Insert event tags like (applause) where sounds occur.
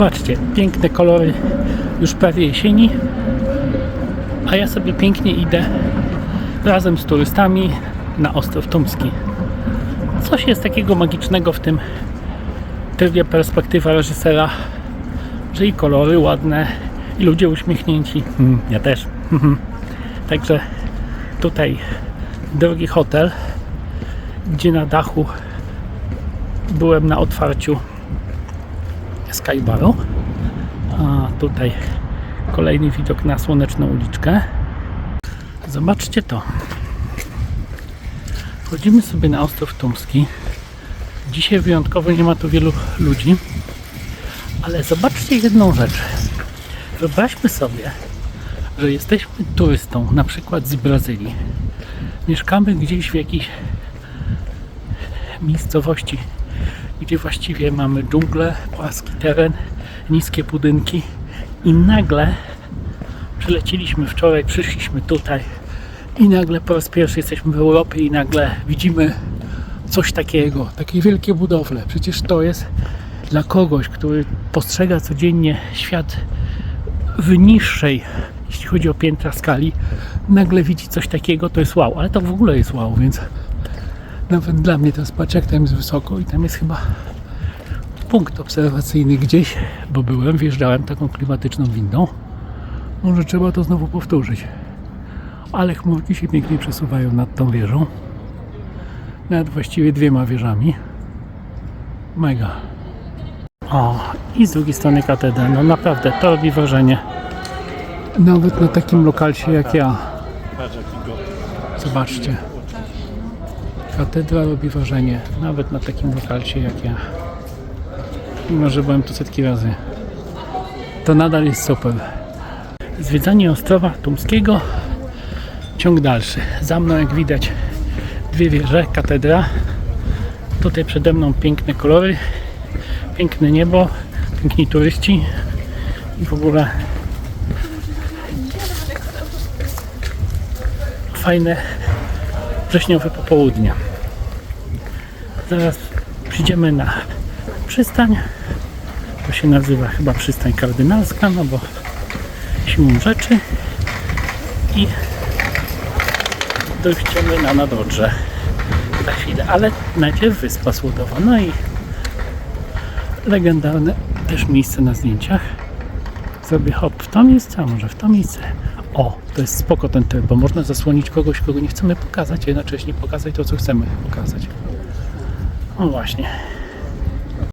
Zobaczcie, piękne kolory już prawie jesieni, a ja sobie pięknie idę razem z turystami na Ostrów Tumski. Coś jest takiego magicznego w tym trybie perspektywa reżysera, że i kolory ładne, i ludzie uśmiechnięci. Mm, ja też. (laughs) Także tutaj drogi hotel, gdzie na dachu byłem na otwarciu Skybaru. A tutaj kolejny widok na słoneczną uliczkę. Zobaczcie to. Wchodzimy sobie na Ostrów Tumski. Dzisiaj wyjątkowo nie ma tu wielu ludzi, ale zobaczcie jedną rzecz. Wyobraźmy sobie, że jesteśmy turystą, na przykład z Brazylii. Mieszkamy gdzieś w jakiejś miejscowości, gdzie właściwie mamy dżunglę, płaski teren, niskie budynki i nagle przyleciliśmy wczoraj, przyszliśmy tutaj i nagle po raz pierwszy jesteśmy w Europie i nagle widzimy coś takiego, takie wielkie budowle. Przecież to jest dla kogoś, który postrzega codziennie świat w niższej, jeśli chodzi o piętra skali, nagle widzi coś takiego, to jest wow, ale to w ogóle jest wow, więc nawet dla mnie patrz jak tam jest wysoko i tam jest chyba punkt obserwacyjny gdzieś, bo byłem, wjeżdżałem taką klimatyczną windą. Może trzeba to znowu powtórzyć. Ale chmurki się pięknie przesuwają nad tą wieżą. Nad właściwie dwiema wieżami. Mega. O, i z drugiej strony katedra. No naprawdę, to robi wrażenie. Nawet na takim lokalcie jak ja. Zobaczcie. Katedra robi wrażenie. Nawet na takim lokalcie jak ja. Mimo, że byłem tu setki razy. To nadal jest super. Zwiedzanie Ostrowa Tumskiego. Ciąg dalszy. Za mną, jak widać, dwie wieże, katedra. Tutaj przede mną piękne kolory, piękne niebo, piękni turyści i w ogóle fajne wrześniowe popołudnie. Zaraz przyjdziemy na przystań. To się nazywa chyba przystań kardynalska, no bo siłą rzeczy i dojdziemy na Nadodrze za chwilę, ale najpierw Wyspa Słodowa, no i legendarne też miejsce na zdjęciach. Zrobię hop w to miejsce, a może w to miejsce. O, to jest spoko ten tryb, bo można zasłonić kogoś, kogo nie chcemy pokazać, a jednocześnie pokazać to, co chcemy pokazać. O właśnie.